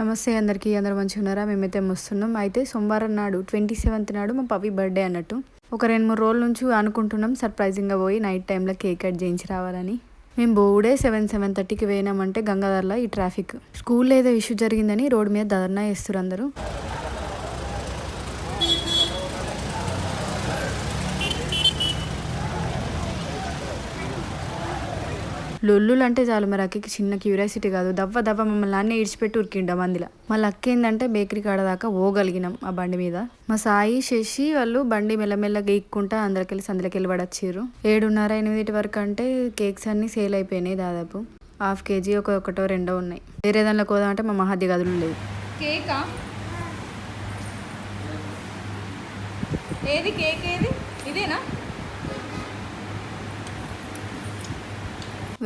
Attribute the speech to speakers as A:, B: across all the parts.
A: నమస్తే అందరికీ అందరూ మంచిగా ఉన్నారా మేమైతే వస్తున్నాం అయితే సోమవారం నాడు ట్వంటీ సెవెంత్ నాడు మా పవి బర్త్డే అన్నట్టు. ఒక రెండు మూడు రోజుల నుంచి అనుకుంటున్నాం సర్ప్రైజింగ్గా పోయి నైట్ టైంలో కేక్ కట్ చేయించి రావాలని. మేము బోడే సెవెన్ సెవెన్ థర్టీకి పోయినామంటే గంగాధర్లో ఈ ట్రాఫిక్. స్కూల్లో ఏదో ఇష్యూ జరిగిందని రోడ్డు మీద ధర్నా చేస్తారు అందరూ. లొల్లులు అంటే చాలు మరి అక్కకి చిన్న క్యూరియాసిటీ కాదు. దవ్వ దవ్వ మమ్మల్ని అన్నీ ఇడిచిపెట్టి ఉరికిండ మందిలో. మళ్ళీ అక్క ఏంటంటే బేకరీ కాడ దాకా పోగలిగినాం ఆ బండి మీద. మా సాయి శశి వాళ్ళు బండి మెల్లమెల్లగా ఎక్కుకుంటా అందరికి వెళ్ళి అందరికెళ్ళి సందులోకెళ్ళి పడొచ్చారు ఏడున్నర ఎనిమిది వరకు అంటే కేక్స్ అన్నీ సేల్ అయిపోయినాయి దాదాపు. హాఫ్ కేజీ ఒక ఒకటో రెండో ఉన్నాయి. వేరే దానిలో కోదామంటే మా మహాది గదులు లేవు.
B: కేకా? ఏది కేక్ ఏది? ఇదేనా?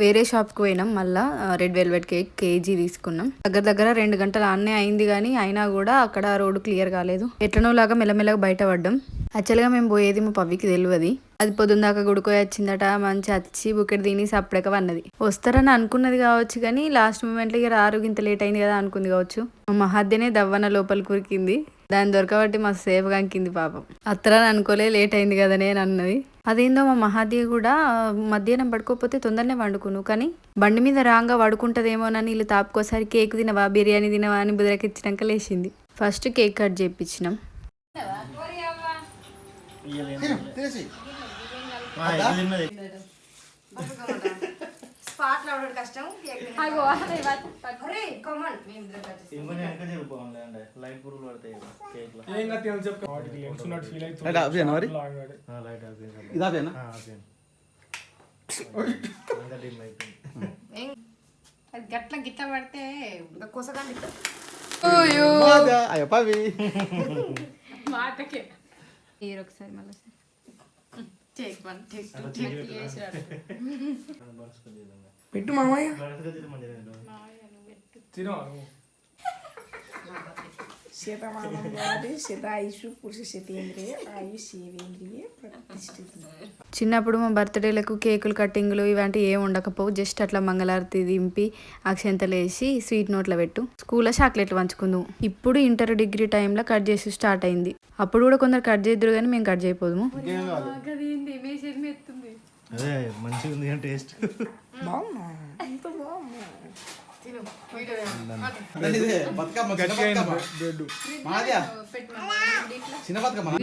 A: వేరే షాప్కి పోయినాం. మళ్ళా రెడ్ వెల్వెట్ కేక్ కేజీ తీసుకున్నాం. దగ్గర దగ్గర రెండు గంటలు ఆన్నే అయింది కానీ అయినా కూడా అక్కడ రోడ్డు క్లియర్ కాలేదు. ఎట్లనో లాగా మెల్లమెల్లగా బయటపడ్డాం. యాక్చువల్గా మేము పోయేది మా పవ్వికి తెలియదు అది పొద్దున్న దాకా గుడికోయి వచ్చిందట మంచి వచ్చి బుకెట్ తినేసి అప్పుడక వన్నది వస్తారని అనుకున్నది కావచ్చు కానీ లాస్ట్ మూమెంట్లో ఇక రారు ఇంత లేట్ అయింది కదా అనుకుంది కావచ్చు. మా మహాద్యనే దవ్వన లోపల కురికింది దాన్ని దొరకబట్టి మా సేఫ్ కంకింది పాపం. అత్తరని అనుకోలే లేట్ అయింది కదనే అని అన్నది. అదేందో మా మహాద్య కూడా మధ్యాహ్నం పడుకోకపోతే తొందరనే వండుకును. కానీ బండి మీద రాంగా పడుకుంటదేమోనని వీళ్ళు తాపుకోసారి కేక్ తినవా బిర్యానీ తినవా అని బుదరకిచ్చినాక లేచింది. ఫస్ట్ కేక్ కట్ చేయించినాం
B: అగో అదే
C: లైట్ పురుగులు పడతాయి కేక్లో
D: ఏం కాదు తినని చెప్పు వాటికి లెన్స్ ఉన్నట్టు ఫీల్ అవుతుంది.
E: లైట్ ఆఫ్ చేయనా మరి?
D: లాగాడు.
C: లైట్ ఆఫ్
E: ఇది ఆపేనా
C: అంతా డిమ్ అయిపోయింది.
B: అది గట్ల గిట్ల పడితే కొసగాలి
E: అయ్యో పవి.
B: మాటకే.
A: ఒకసారి మళ్ళీ.
B: Take one take two take
C: బరుసుకొని తినంగా.
D: పెట్టు మామయ్య. తినవా
F: శతమానం వారి శతాయుషు పురుష శతేంద్రియ ఆయుష్ ఏవేంద్రియ
A: చిన్నప్పుడు మా బర్త్డేలకు కేకులు కట్టింగ్లు ఇవంటి ఏం ఉండకపోవు. జస్ట్ అట్లా మంగళారతి దింపి అక్షంతలు వేసి స్వీట్ నోట్లో పెట్టు. స్కూల్లో చాక్లెట్లు పంచుకుందాం. ఇప్పుడు ఇంటర్ డిగ్రీ టైంలో కట్ చేసి స్టార్ట్ అయింది. అప్పుడు కూడా కొందరు కట్ చేద్దరు కానీ మేము కట్ చేయపోదుము
C: అదే మంచిగా ఉంది టేస్ట్.
F: బాగున్నా ఎంత బాగున్నా
E: బతుకమ్మ చిన్న బతుకమ్మ.
A: మా.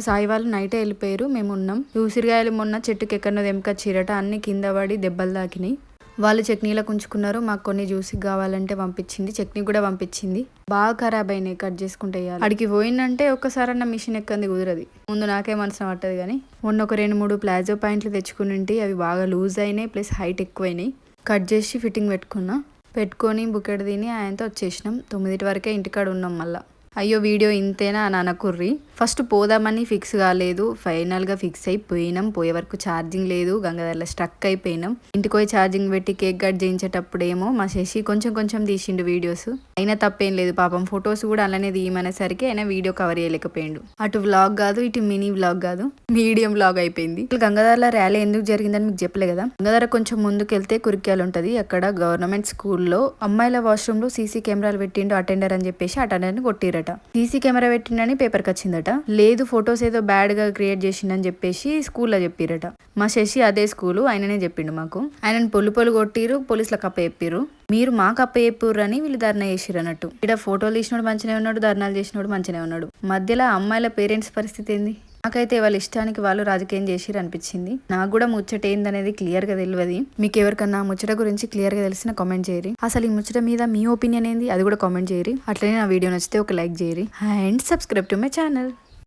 A: సాయి వాళ్ళు నైటే వెళ్ళిపోయారు మేము ఉన్నాం. ఉసిరికాయలు మొన్న చెట్టుకి ఎక్కడో తెంపకొచ్చిరట అన్ని కింద పడి దెబ్బలు తాకినాయి. వాళ్ళు చట్నీలకు ఉంచుకున్నారు మాకు కొన్ని జ్యూసి కావాలంటే పంపించింది చట్నీ కూడా పంపించింది. బాగా ఖరాబ్ అయినాయి కట్ చేసుకుంటే అడిగి పోయిందంటే ఒక్కసారన్న మిషన్ ఎక్కంది కుదరది. ముందు నాకే మనసు పట్టదు కానీ మొన్న ఒక రెండు మూడు ప్లాజో పాయింట్లు తెచ్చుకుని అవి బాగా లూజ్ అయినాయి ప్లస్ హైట్ ఎక్కువైనాయి. కట్ చేసి ఫిట్టింగ్ పెట్టుకున్నా. పెట్టుకొని బుకెట్ తిని ఆయనతో వచ్చేసినాం. తొమ్మిదిటి వరకే ఇంటికాడ ఉన్నాం మళ్ళా. అయ్యో వీడియో ఇంతేనా అని అనకుర్రి ఫస్ట్ పోదామని ఫిక్స్ కాలేదు. ఫైనల్గా ఫిక్స్ అయిపోయినాం. పోయే వరకు ఛార్జింగ్ లేదు. గంగాధరలో స్ట్రక్ అయిపోయినాం. ఇంటికి పోయి ఛార్జింగ్ పెట్టి కేక్ కట్ చేయించేటప్పుడేమో మా శశి కొంచెం కొంచెం తీసిండు వీడియోస్ అయినా తప్పేం లేదు పాపం. ఫొటోస్ కూడా అలానే తీయమనేసరికి అయినా వీడియో కవర్ చేయలేకపోయిండు. అటు వ్లాగ్ కాదు ఇటు మినీ వ్లాగ్ కాదు. మీడియం వ్లాగ్ అయిపోయింది. గంగాధర్ల ర్యాలీ ఎందుకు జరిగిందని మీకు చెప్పలే కదా? గంగాధర కొంచెం ముందుకు వెళ్తే కురిక్యాలు ఉంటది. అక్కడ గవర్నమెంట్ స్కూల్లో అమ్మాయిల వాష్రూమ్లో సీసీ కెమెరాలు పెట్టిండు అటెండర్ అని చెప్పేసి అటెండర్ని కొట్టిరట సీసీ కెమెరా పెట్టిండని పేపర్కి వచ్చిందట. లేదు ఫొటోస్ ఏదో బ్యాడ్గా క్రియేట్ చేసిండని చెప్పేసి స్కూల్లో చెప్పిరట. మా శశి అదే స్కూలు ఆయననే చెప్పిండు మాకు. ఆయనని పొల్లు పొలు కొట్టిరు పోలీసులకు అప్ప చెప్పిర్రు మీరు మాకు అప్ప చెప్పిర్రు అని వీళ్ళు ధర్నా చేసిరు అన్నట్టు ఇక్కడ ఫోటోలు తీసినోడు మంచిగా ఉన్నాడు ధర్నాలు చేసినోడు మంచిగా ఉన్నాడు. మధ్యలో అమ్మాయిల పేరెంట్స్ పరిస్థితి ఏంది? నాకైతే వాళ్ళ ఇష్టానికి వాళ్ళు రాజకీయం చేసిరు అనిపించింది. నాకు కూడా ముచ్చట ఏందనేది క్లియర్గా తెలియదు మీకు ఎవరికన్నా ముచ్చట గురించి క్లియర్గా తెలిసిన కామెంట్ చేయరి అసలు ఈ ముచ్చట మీద మీ ఒపీనియన్ ఏంది? అది కూడా కామెంట్ చేయరి అట్లనే నా వీడియో నచ్చితే ఒక like చేయరి and subscribe to my channel